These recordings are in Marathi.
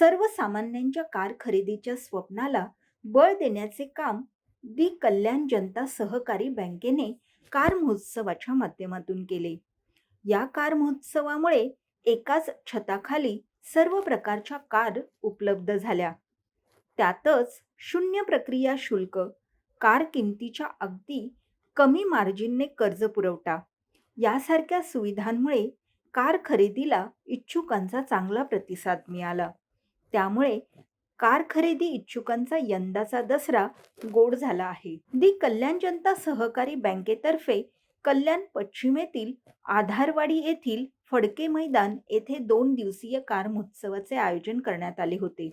सर्वसामान्यांच्या कार खरेदीच्या स्वप्नाला बळ देण्याचे काम दी कल्याण जनता सहकारी बँकेने कार महोत्सवाच्या माध्यमातून केले. या कार महोत्सवामुळे एकाच छताखाली सर्व प्रकारच्या कार उपलब्ध झाल्या. त्यातच शून्य प्रक्रिया शुल्क कार किमतीच्या अगदी कमी मार्जिनने कर्ज पुरवठा यासारख्या सुविधांमुळे कार खरेदीला इच्छुकांचा चांगला प्रतिसाद मिळाला. त्यामुळे कार खरेदी इच्छुकांचा यंदाचा दसरा गोड झाला आहे. दी कल्याण जनता सहकारी बँकेतर्फे कल्याण पश्चिमेतील आधारवाडी येथील फडके मैदान येथे दोन दिवसीय कार महोत्सवाचे आयोजन करण्यात आले होते.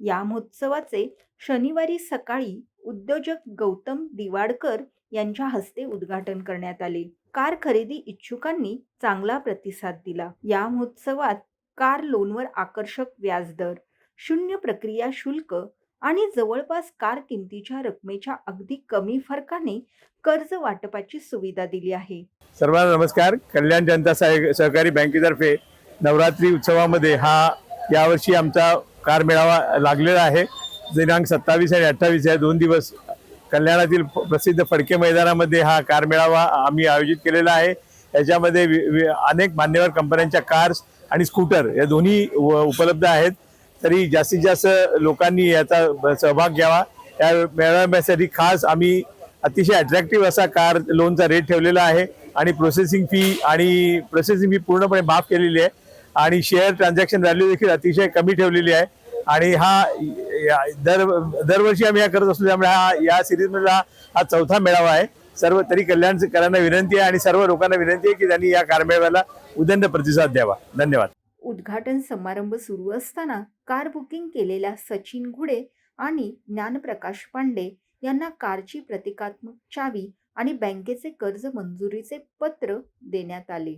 या महोत्सवाचे शनिवारी सकाळी उद्योजक गौतम दिवाडकर यांच्या हस्ते उद्घाटन करण्यात आले. कार खरेदी इच्छुकांनी चांगला प्रतिसाद दिला. या महोत्सवात कार लोनवर आकर्षक व्याजदर शून्य प्रक्रिया शुल्क आणि जवळपास कार किमतीच्या रकमेच्या अगदी कमी फरकाने कर्ज वाटपाची सुविधा दिली आहे. सर्वांना नमस्कार. कल्याण जनता सहकारी बँकेतर्फे नवरात्री उत्सवामध्ये हा यावर्षी आमचा कार मेळावा लागलेला आहे. दिनांक सत्तावीस आणि अठ्ठावीस या दोन दिवस कल्याणातील प्रसिद्ध फडके मैदानामध्ये हा कार मेळावा आम्ही आयोजित केलेला आहे. याच्यामध्ये वि- वि- अनेक मान्यवर कंपन्यांच्या कार्स आणि स्कूटर या दोन्ही व- उपलब्ध आहेत. तरी जास्तीत जास्त लोकांनी याचा सहभाग घ्यावा. या मिळवण्यासाठी खास आम्ही अतिशय अट्रॅक्टिव्ह असा कार लोनचा रेट ठेवलेला आहे आणि प्रोसेसिंग फी आणि प्रोसेसिंग फी पूर्णपणे माफ केलेली आहे. आणि शेअर ट्रान्झॅक्शन व्हॅल्यू देखील अतिशय कमी ठेवलेली आहे. आणि हा या- दर दरवर्षी आम्ही या करत असतो. त्यामुळे हा या सिरीजमधला हा चौथा मेळावा आहे. सर्व तरी कल्याणकरांना विनंती आहे आणि सर्व लोकांना विनंती आहे की त्यांनी या कारमेळाला उदंड प्रतिसाद द्यावा. धन्यवाद. उद्घाटन समारंभ सुरू असताना कार बुकिंग केलेल्या सचिन घुडे आणि ज्ञानप्रकाश पांडे यांना कारची प्रतिकात्मक चावी आणि बँकेचे कर्ज मंजुरीचे पत्र देण्यात आले.